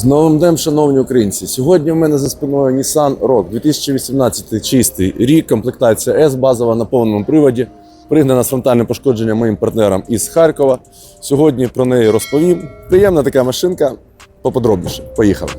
З новим днем, шановні українці. Сьогодні в мене за спиною Nissan Rogue 2018 чистий рік, комплектація S базова на повному приводі. Пригнана з фронтальним пошкодженням моїм партнерам із Харкова. Сьогодні про неї розповім. Приємна така машинка. Поподробніше. Поїхали.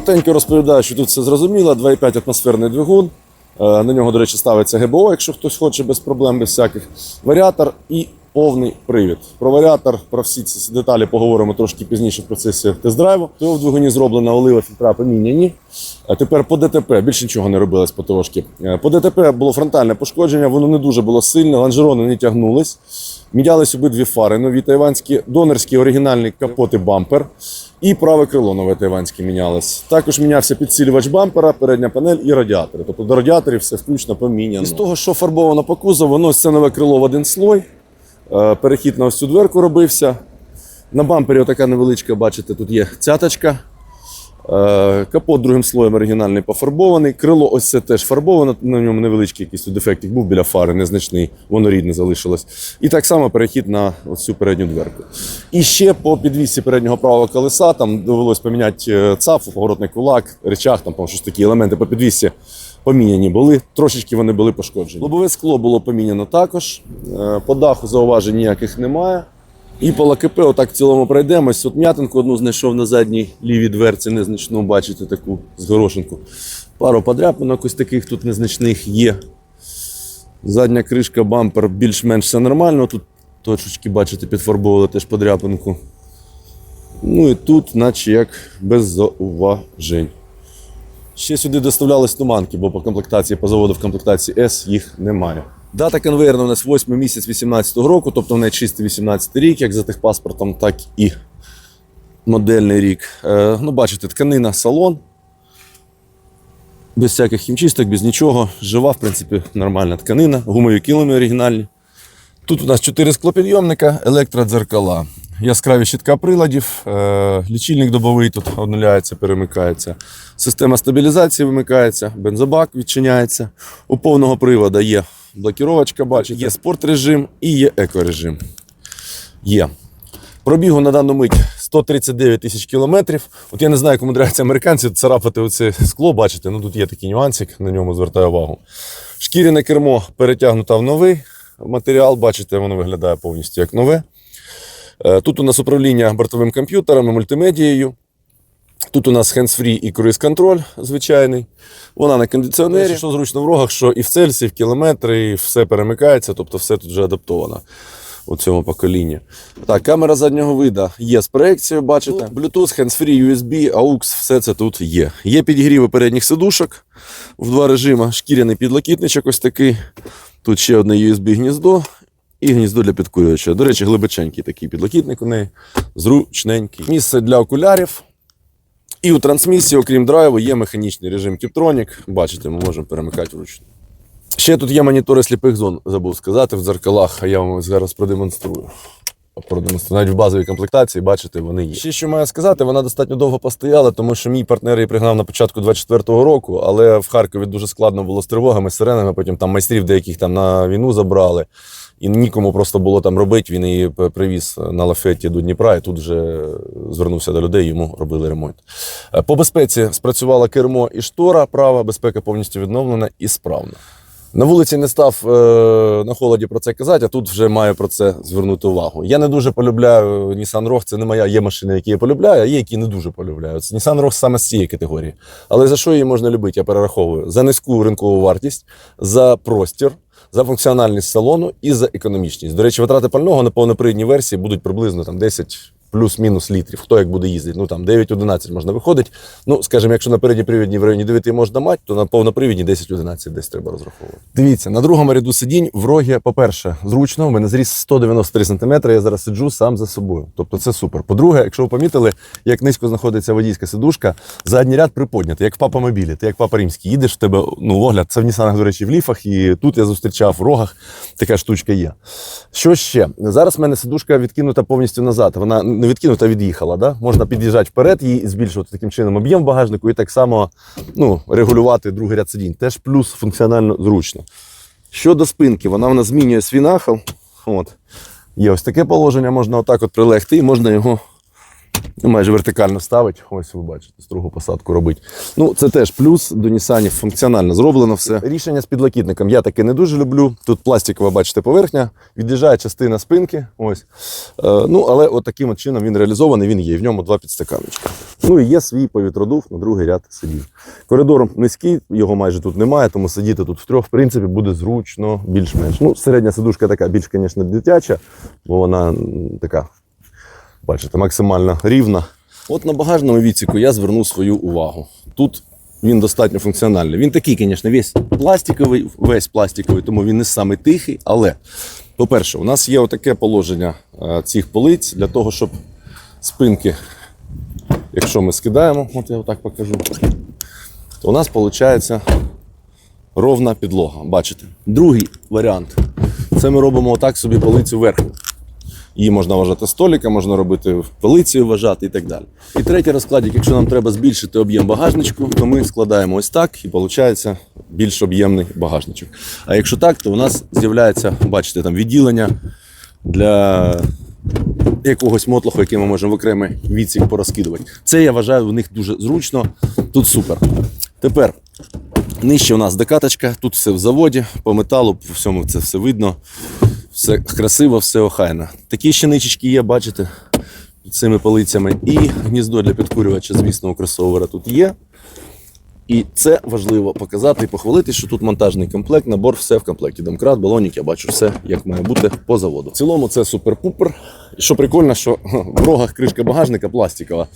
Коротенько розповідаю, що тут все зрозуміло. 2,5 атмосферний двигун. Е, На нього, до речі, ставиться ГБО, якщо хтось хоче без проблем, без всяких. Варіатор і повний привід. Про варіатор, про всі ці деталі поговоримо трошки пізніше в процесі тест-драйву. То в двигуні зроблена олива фільтра поміняні. А тепер по ДТП більше нічого не робилось потрошки. Е, По ДТП було фронтальне пошкодження, воно не дуже було сильне, лонжерони не тягнулись. Мінялись обидві фари нові тайванські, донорський оригінальний капот і бампер. І праве крило нове тайванське мінялось. Також мінявся підсилювач бампера, передня панель і радіатори. Тобто до радіаторів все включно поміняно. З того, що фарбовано по кузову, воно це нове крило в один слой. Е, Перехід на ось цю дверку робився. На бампері отака невеличка, бачите, тут є цяточка. Е, Капот другим слоєм оригінальний пофарбований. Крило ось це теж фарбовано. На ньому невеличкий якийсь дефектик був біля фари, незначний, воно рідне залишилось. І так само перехід на цю передню дверку. І ще по підвісці переднього правого колеса там довелось поміняти е, цафу, поворотний кулак, речах, там, по-моєму, щось такі елементи по підвісці поміняні були. Трошечки вони були пошкоджені. Лобове скло було поміняно також. Е, По даху зауважень ніяких немає. І по ЛКП отак в цілому пройдемось. От м'ятинку одну знайшов на задній лівій дверці, незначну, бачите, таку з горошинку. Пару подряпинок ось таких тут незначних є. Задня кришка, бампер більш-менш все нормально. Тут точечки, бачите, підфарбовували теж подряпинку. Ну і тут, наче як без зауважень. Ще сюди доставлялись туманки, бо по комплектації по заводу в комплектації S їх немає. Дата конвейерна у нас 8 місяць 18 року, тобто в неї чистий 18 рік, як за техпаспортом, так і модельний рік. Е, ну, бачите, тканина, салон. Без всяких хімчисток, без нічого. Жива, в принципі, нормальна тканина, гумові килими оригінальні. Тут у нас 4 склопідйомника, електродзеркала. Яскраві щитка приладів, е, лічильник добовий тут обнуляється, перемикається. Система стабілізації вимикається, бензобак відчиняється. У повного приводу є блокіровочка, бачите, є спорт режим і є екорежим. Є. Пробігу на дану мить 139 тисяч кілометрів. От я не знаю, кому драються американці царапати оце скло, бачите, ну тут є такий нюансик, на ньому звертаю увагу. Шкіряне кермо перетягнуто в новий матеріал, бачите, воно виглядає повністю як нове. Е, Тут у нас управління бортовим комп'ютером і мультимедією. Тут у нас hands-free і круїз-контроль звичайний. Вона на кондиціонері. Що зручно в рогах, що і в Цельсі, і в кілометри, і все перемикається, тобто все тут вже адаптовано у цьому поколінні. Так, камера заднього вида є з проекцією, бачите. Bluetooth, hands-free, USB, AUX, все це тут є. Є підігріви передніх сидушок в два режими. Шкіряний підлокітничок ось такий. Тут ще одне USB-гніздо і гніздо для підкурювача. До речі, глибоченький такий підлокітник у неї. Зручненький. Місце для окулярів. І у трансмісії, окрім драйву, є механічний режим Tiptronic. Бачите, ми можемо перемикати вручну. Ще тут є монітори сліпих зон, забув сказати, в дзеркалах, а я вам зараз продемонструю. Продемонструю. Навіть в базовій комплектації, бачите, вони є. Ще що маю сказати, вона достатньо довго постояла, тому що мій партнер її пригнав на початку 24-го року, але в Харкові дуже складно було з тривогами, сиренами. Потім там майстрів деяких там на війну забрали. І нікому просто було там робити. Він її привіз на лафеті до Дніпра, і тут вже звернувся до людей, йому робили ремонт. Е, По безпеці спрацювало кермо і штора, права, безпека повністю відновлена і справна. На вулиці не став е, на холоді про це казати, а тут вже маю про це звернути увагу. Я не дуже полюбляю Nissan Rogue, це не моя. Є машини, які я полюбляю, а є, які не дуже полюбляю. Це Nissan Rogue саме з цієї категорії. Але за що її можна любити, я перераховую? За низьку ринкову вартість, за простір, за функціональність салону і за економічність. До речі, витрати пального на повнопривідній версії будуть приблизно там 10 плюс-мінус літрів. Хто як буде їздити? Ну там 9-11 можна виходить. Ну, скажімо, якщо на передній в районі 9 можна мати, то на повнопривідні 10-11 десь треба розраховувати. Дивіться, на другому ряду сидінь в рогі, по-перше, зручно. У мене зріс 193 см, я зараз сиджу сам за собою. Тобто це супер. По-друге, якщо ви помітили, як низько знаходиться водійська сидушка, задній ряд приподнятий, як папа мобілі. Ти як папа римський, їдеш в тебе ну, огляд. Це в Нісанах, до речі, в ліфах, і тут я зустрічав в рогах. Така штучка є. Що ще? Зараз в мене сидушка відкинута повністю назад. Вона не відкинута, від'їхала. Да? Можна під'їжджати вперед і збільшувати таким чином об'єм багажнику і так само ну, регулювати другий ряд сидінь. Теж плюс функціонально зручно. Щодо спинки, вона в нас змінює свій нахил. От. Є ось таке положення, можна отак от прилегти і можна його майже вертикально ставити. Ось ви бачите, строгу посадку робить. Ну, це теж плюс до Нісанів функціонально зроблено все. Рішення з підлокітником я таке не дуже люблю. Тут пластикова, бачите, поверхня, від'їжджає частина спинки. Ось. Е, ну, але от таким от чином він реалізований, він є. В ньому два підстаканочка. Ну і є свій повітродув на другий ряд сидів. Коридор низький, його майже тут немає, тому сидіти тут втрьох, в принципі, буде зручно, більш-менш. Ну, середня сидушка така більш, звісно, дитяча, бо вона така бачите, максимально рівна. От на багажному відсіку я звернув свою увагу. Тут він достатньо функціональний. Він такий, звісно, весь пластиковий, весь пластиковий, тому він не самий тихий. Але, по-перше, у нас є отаке положення е, цих полиць для того, щоб спинки, якщо ми скидаємо, от я отак покажу, то у нас виходить ровна підлога. Бачите? Другий варіант. Це ми робимо отак собі полицю вверху. Її можна вважати столиком, можна робити полицею вважати і так далі. І третій розкладик, якщо нам треба збільшити об'єм багажничку, то ми складаємо ось так і виходить більш об'ємний багажничок. А якщо так, то у нас з'являється, бачите, там відділення для якогось мотлоху, який ми можемо в окремий відсік порозкидувати. Це я вважаю у них дуже зручно. Тут супер. Тепер нижче у нас докаточка, тут все в заводі, по металу, по всьому це все видно. Все красиво, все охайно. Такі ще ничечки є, бачите, під цими полицями. І гніздо для підкурювача, звісно, у кросовера тут є. І це важливо показати і похвалити, що тут монтажний комплект, набор, все в комплекті. Домкрат, балонік, я бачу все, як має бути по заводу. В цілому це супер-пупер. І що прикольно, що в рогах кришка багажника пластикова,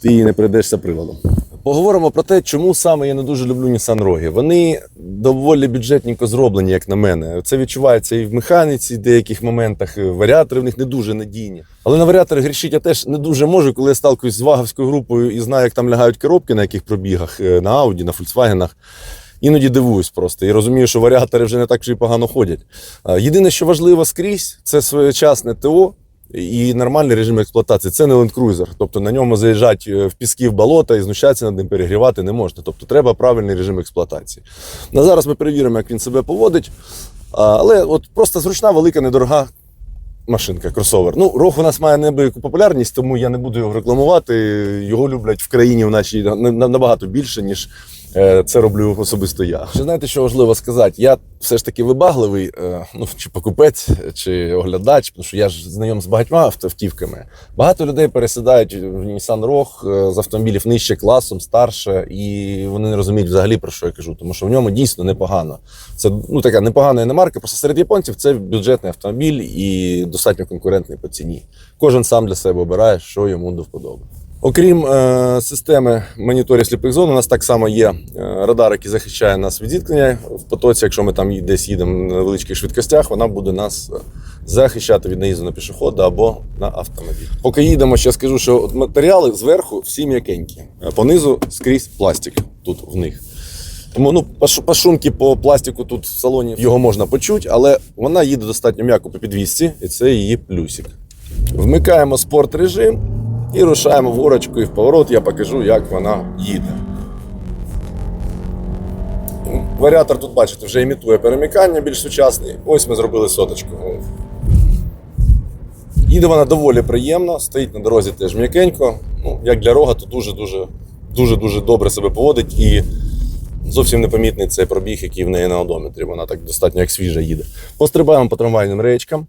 ти її не прийдешся приладом. Поговоримо про те, чому саме я не дуже люблю Nissan Rogue. Вони доволі бюджетненько зроблені, як на мене. Це відчувається і в механіці, в деяких моментах. Варіатори в них не дуже надійні. Але на варіатори грішити я теж не дуже можу, коли я сталкуюсь з ваговською групою і знаю, як там лягають коробки на яких пробігах е, на Audi, на Volkswagen. Іноді дивуюсь просто і розумію, що варіатори вже не так вже й погано ходять. Єдине, що важливо скрізь, це своєчасне ТО і нормальний режим експлуатації. Це не Land Cruiser. Тобто на ньому заїжджати е, в піски в болота і знущатися над ним перегрівати не можна. Тобто треба правильний режим експлуатації. На зараз ми перевіримо, як він себе поводить. Але от просто зручна, велика, недорога машинка, кросовер. Ну, рог у нас має неабияку популярність, тому я не буду його рекламувати. Його люблять в країні в нашій на- на- набагато більше, ніж це роблю особисто я. Ще знаєте, що важливо сказати? Я все ж таки вибагливий, е, ну чи покупець, чи оглядач, тому що я ж знайом з багатьма автівками. Багато людей пересідають в Nissan Rogue е, з автомобілів нижче класом, старше, і вони не розуміють взагалі про що я кажу, тому що в ньому дійсно непогано. Це ну така непогана іномарка, просто серед японців це бюджетний автомобіль і достатньо конкурентний по ціні. Кожен сам для себе обирає, що йому до вподоби. Окрім е, системи моніторів сліпих зон, у нас так само є е, радар, який захищає нас від зіткнення в потоці. Якщо ми там десь їдемо на величких швидкостях, вона буде нас е, захищати від наїзду на пішохода або на автомобіль. Поки їдемо, ще скажу, що матеріали зверху всі м'якенькі, понизу скрізь пластик тут в них. Тому ну, паш- пашунки по пластику тут в салоні його можна почути, але вона їде достатньо м'яко по підвісці, і це її плюсик. Вмикаємо спорт режим і рушаємо горочку і в поворот. Я покажу, як вона їде. Варіатор тут, бачите, вже імітує перемикання більш сучасний. Ось ми зробили соточку. Їде вона доволі приємно, стоїть на дорозі теж м'якенько. Ну, як для рога, то дуже-дуже дуже-дуже добре себе поводить і зовсім непомітний цей пробіг, який в неї на одометрі. Вона так достатньо як свіжа їде. Пострибаємо по трамвайним речкам.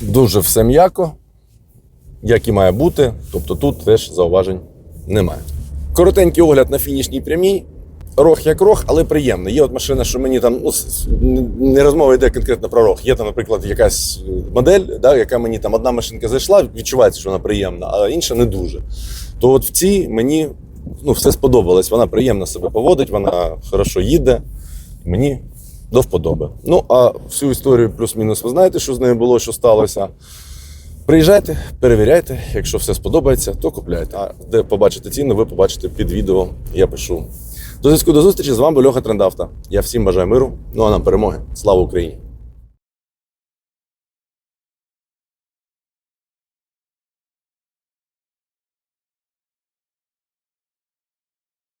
Дуже все м'яко, як і має бути. Тобто тут теж зауважень немає. Коротенький огляд на фінішній прямій. рог як рог, але приємний. Є от машина, що мені там ну, не розмова йде конкретно про рог. Є там, наприклад, якась модель, да, яка мені там одна машинка зайшла, відчувається, що вона приємна, а інша не дуже. То от в цій мені ну, все сподобалось. Вона приємно себе поводить, вона хорошо їде. Мені до вподоби. Ну, а всю історію плюс-мінус ви знаєте, що з нею було, що сталося. Приїжджайте, перевіряйте. Якщо все сподобається, то купляйте. А де побачите ціну, ви побачите під відео. Я пишу. До зв'язку до зустрічі з вами Льоха Трендавта. Я всім бажаю миру. Ну а нам перемоги. Слава Україні!